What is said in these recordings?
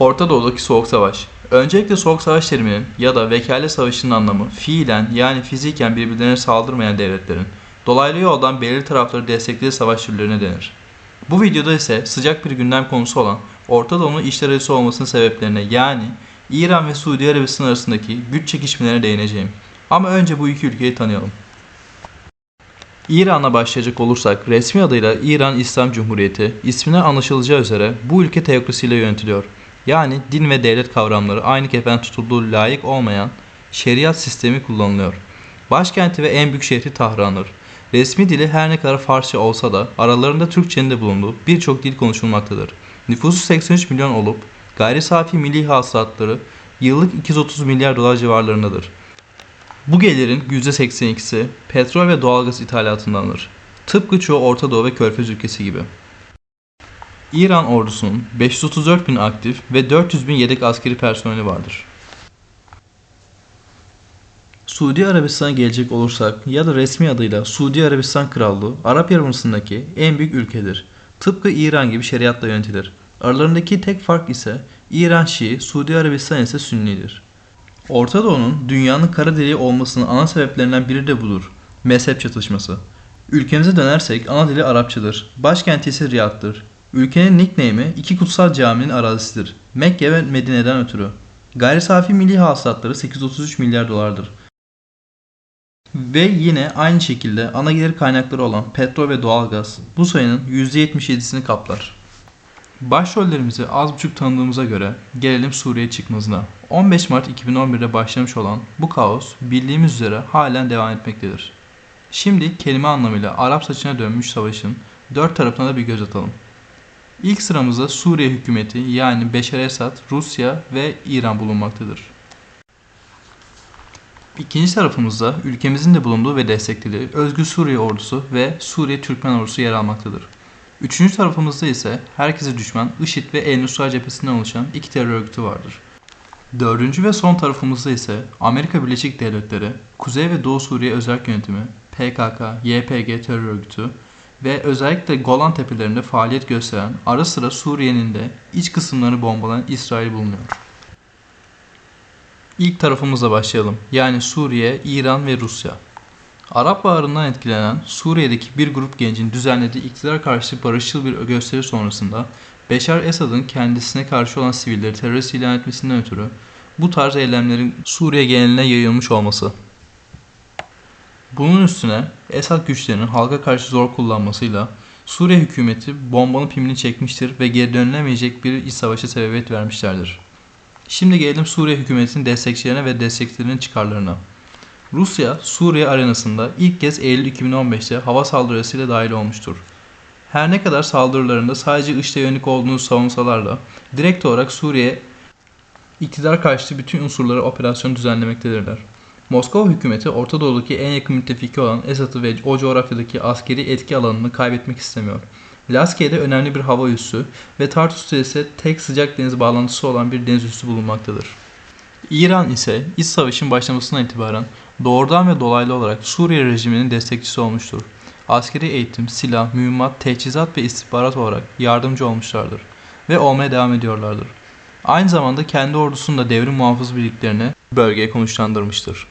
Orta Doğu'daki Soğuk Savaş. Öncelikle Soğuk Savaş teriminin ya da vekalet savaşının anlamı fiilen yani fiziken birbirlerine saldırmayan devletlerin dolaylı yoldan belirli tarafları desteklediği savaş türlerine denir. Bu videoda ise sıcak bir gündem konusu olan Orta Doğu'nun işler arası olmasının sebeplerine yani İran ve Suudi Arabistan arasındaki güç çekişmelerine değineceğim. Ama önce bu iki ülkeyi tanıyalım. İran'a başlayacak olursak resmi adıyla İran İslam Cumhuriyeti ismine anlaşılacağı üzere bu ülke teokrasiyle yönetiliyor. Yani din ve devlet kavramları aynı kefen tutulduğu layık olmayan şeriat sistemi kullanılıyor. Başkenti ve en büyük şehri Tahran'dır. Resmi dili her ne kadar Farsça olsa da aralarında Türkçenin de bulunduğu birçok dil konuşulmaktadır. Nüfusu 83 milyon olup gayri safi milli hasılatları yıllık 230 milyar dolar civarlarındadır. Bu gelirin %82'si petrol ve doğalgaz ithalatındandır. Tıpkı çoğu Orta Doğu ve Körfez ülkesi gibi. İran ordusunun 534 bin aktif ve 400 bin yedek askeri personeli vardır. Suudi Arabistan'a gelecek olursak ya da resmi adıyla Suudi Arabistan Krallığı Arap Yarımadası'ndaki en büyük ülkedir. Tıpkı İran gibi şeriatla yönetilir. Aralarındaki tek fark ise İran Şii, Suudi Arabistan ise Sünnidir. Orta Doğu'nun dünyanın kara deliği olmasının ana sebeplerinden biri de budur. Mezhep çatışması. Ülkemize dönersek ana dili Arapçadır. Başkenti ise Riyad'dır. Ülkenin nickname'i iki kutsal caminin arazisidir. Mekke ve Medine'den ötürü. Gayri safi milli hasılatları 833 milyar dolardır. Ve yine aynı şekilde ana gelir kaynakları olan petrol ve doğalgaz bu sayının %77'sini kaplar. Başrollerimizi az buçuk tanıdığımıza göre gelelim Suriye çıkmazına. 15 Mart 2011'de başlamış olan bu kaos bildiğimiz üzere halen devam etmektedir. Şimdi kelime anlamıyla Arap saçına dönmüş savaşın dört tarafına da bir göz atalım. İlk sıramızda Suriye hükümeti yani Beşar Esad, Rusya ve İran bulunmaktadır. İkinci tarafımızda ülkemizin de bulunduğu ve desteklediği Özgür Suriye ordusu ve Suriye Türkmen ordusu yer almaktadır. Üçüncü tarafımızda ise herkese düşman IŞİD ve El-Nusra cephesinden oluşan iki terör örgütü vardır. Dördüncü ve son tarafımızda ise Amerika Birleşik Devletleri, Kuzey ve Doğu Suriye Özel Yönetimi, PKK, YPG terör örgütü ve özellikle Golan Tepelerinde faaliyet gösteren ara sıra Suriye'nin de iç kısımlarını bombalayan İsrail bulunuyor. İlk tarafımızla başlayalım. Yani Suriye, İran ve Rusya. Arap Baharı'ndan etkilenen Suriye'deki bir grup gencin düzenlediği iktidar karşı barışçıl bir gösteri sonrasında Beşar Esad'ın kendisine karşı olan sivilleri terörist ilan etmesinden ötürü bu tarz eylemlerin Suriye geneline yayılmış olması. Bunun üstüne Esad güçlerinin halka karşı zor kullanmasıyla Suriye hükümeti bombanın pimini çekmiştir ve geri dönülemeyecek bir iç savaşa sebebiyet vermişlerdir. Şimdi gelelim Suriye hükümetinin destekçilerine ve destekçilerinin çıkarlarına. Rusya, Suriye arenasında ilk kez Eylül 2015'te hava saldırısıyla dahil olmuştur. Her ne kadar saldırılarında sadece IŞİD'e yönelik olduğunu savunsalar da direkt olarak Suriye iktidar karşıtı bütün unsurları operasyon düzenlemektedirler. Moskova hükümeti Orta Doğu'daki en yakın müttefiki olan Esad'ı ve o coğrafyadaki askeri etki alanını kaybetmek istemiyor. Laskiye'de önemli bir hava üssü ve Tartus'ta ise tek sıcak deniz bağlantısı olan bir deniz üssü bulunmaktadır. İran ise iç savaşın başlamasından itibaren doğrudan ve dolaylı olarak Suriye rejiminin destekçisi olmuştur. Askeri eğitim, silah, mühimmat, teçhizat ve istihbarat olarak yardımcı olmuşlardır ve olmaya devam ediyorlardır. Aynı zamanda kendi ordusunda devrim muhafız birliklerini bölgeye konuşlandırmıştır.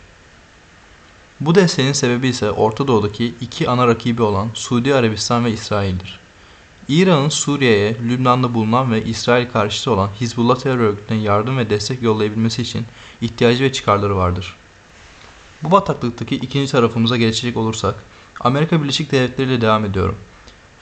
Bu desteğin sebebi ise Orta Doğu'daki iki ana rakibi olan Suudi Arabistan ve İsrail'dir. İran'ın Suriye'ye, Lübnan'da bulunan ve İsrail karşıtı olan Hizbullah terör örgütüne yardım ve destek yollayabilmesi için ihtiyacı ve çıkarları vardır. Bu bataklıktaki ikinci tarafımıza geçecek olursak, Amerika Birleşik Devletleri ile devam ediyorum.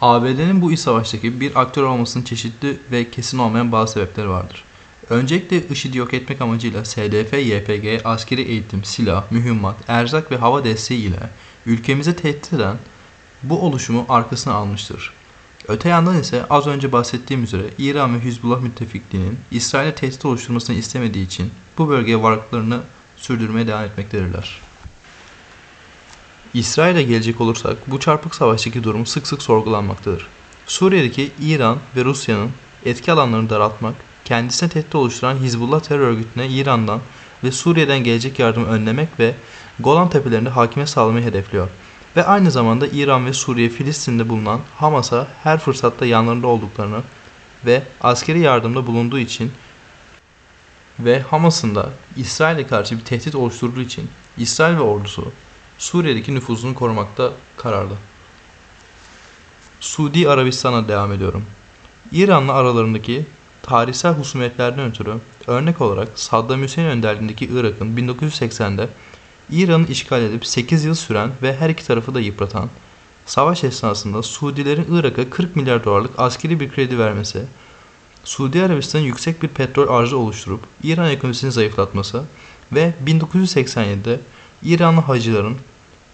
ABD'nin bu iç savaştaki bir aktör olmasının çeşitli ve kesin olmayan bazı sebepleri vardır. Öncelikle IŞİD'i yok etmek amacıyla SDF, YPG, askeri eğitim, silah, mühimmat, erzak ve hava desteği ile ülkemize tehdit eden bu oluşumu arkasına almıştır. Öte yandan ise az önce bahsettiğim üzere İran ve Hizbullah müttefikliğinin İsrail'e tehdit oluşturmasını istemediği için bu bölgeye varlıklarını sürdürmeye devam etmektedirler. İsrail'e gelecek olursak bu çarpık savaştaki durum sık sık sorgulanmaktadır. Suriye'deki İran ve Rusya'nın etki alanlarını daraltmak, kendisine tehdit oluşturan Hizbullah terör örgütüne İran'dan ve Suriye'den gelecek yardımı önlemek ve Golan tepelerinde hakimiyet sağlamayı hedefliyor. Ve aynı zamanda İran ve Suriye Filistin'de bulunan Hamas'a her fırsatta yanlarında olduklarını ve askeri yardımda bulunduğu için ve Hamas'ın da İsrail'e karşı bir tehdit oluşturduğu için İsrail ve ordusu Suriye'deki nüfuzunu korumakta kararlı. Suudi Arabistan'a devam ediyorum. İran'la aralarındaki tarihsel husumetlerden ötürü örnek olarak Saddam Hüseyin önderliğindeki Irak'ın 1980'de İran'ı işgal edip 8 yıl süren ve her iki tarafı da yıpratan savaş esnasında Suudilerin Irak'a 40 milyar dolarlık askeri bir kredi vermesi, Suudi Arabistan'ın yüksek bir petrol arzı oluşturup İran ekonomisini zayıflatması ve 1987'de İranlı hacıların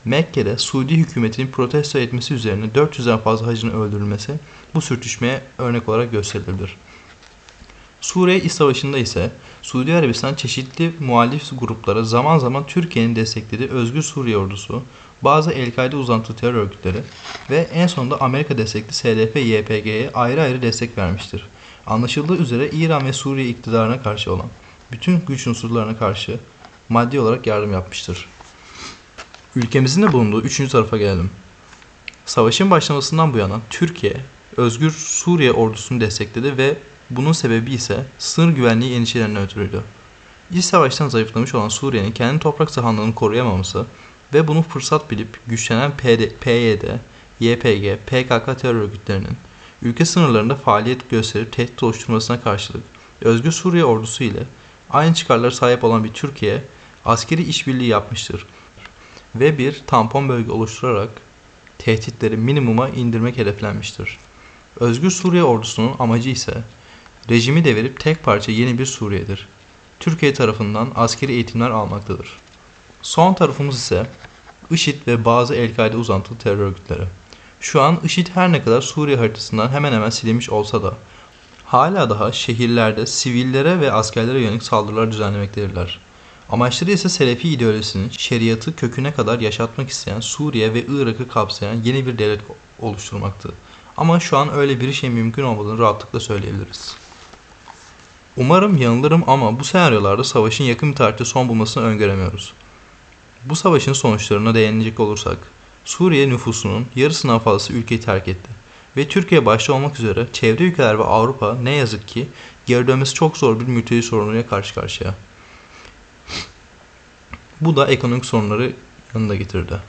Mekke'de Suudi hükümetinin protesto etmesi üzerine 400'den fazla hacının öldürülmesi bu sürtüşmeye örnek olarak gösterilebilir. Suriye İç Savaşı'nda ise Suudi Arabistan çeşitli muhalif gruplara zaman zaman Türkiye'nin desteklediği Özgür Suriye Ordusu, bazı El-Kaide uzantılı terör örgütleri ve en sonunda Amerika destekli SDP-YPG'ye ayrı ayrı destek vermiştir. Anlaşıldığı üzere İran ve Suriye iktidarına karşı olan bütün güç unsurlarına karşı maddi olarak yardım yapmıştır. Ülkemizin de bulunduğu üçüncü tarafa gelelim. Savaşın başlamasından bu yana Türkiye, Özgür Suriye ordusunu destekledi ve bunun sebebi ise sınır güvenliği endişelerinden ötürüydü. İç savaştan zayıflamış olan Suriye'nin kendi toprak sahanlığını koruyamaması ve bunu fırsat bilip güçlenen PD, PYD, YPG, PKK terör örgütlerinin ülke sınırlarında faaliyet gösterip tehdit oluşturmasına karşılık Özgür Suriye ordusu ile aynı çıkarlara sahip olan bir Türkiye askeri işbirliği yapmıştır ve bir tampon bölge oluşturarak tehditleri minimuma indirmek hedeflenmiştir. Özgür Suriye ordusunun amacı ise rejimi devirip tek parça yeni bir Suriye'dir. Türkiye tarafından askeri eğitimler almaktadır. Son tarafımız ise IŞİD ve bazı El-Kaide uzantılı terör örgütleri. Şu an IŞİD her ne kadar Suriye haritasından hemen hemen silinmiş olsa da hala daha şehirlerde sivillere ve askerlere yönelik saldırılar düzenlemektedirler. Amaçları ise Selefi ideolojisinin şeriatı köküne kadar yaşatmak isteyen Suriye ve Irak'ı kapsayan yeni bir devlet oluşturmaktı. Ama şu an öyle bir şey mümkün olmadığını rahatlıkla söyleyebiliriz. Umarım yanılırım ama bu senaryolarda savaşın yakın bir tarihte son bulmasını öngöremiyoruz. Bu savaşın sonuçlarına değinecek olursak, Suriye nüfusunun yarısından fazlası ülkeyi terk etti. Ve Türkiye başta olmak üzere çevre ülkeler ve Avrupa ne yazık ki geri dönmesi çok zor bir mülteci sorunuyla karşı karşıya. Bu da ekonomik sorunları yanında getirdi.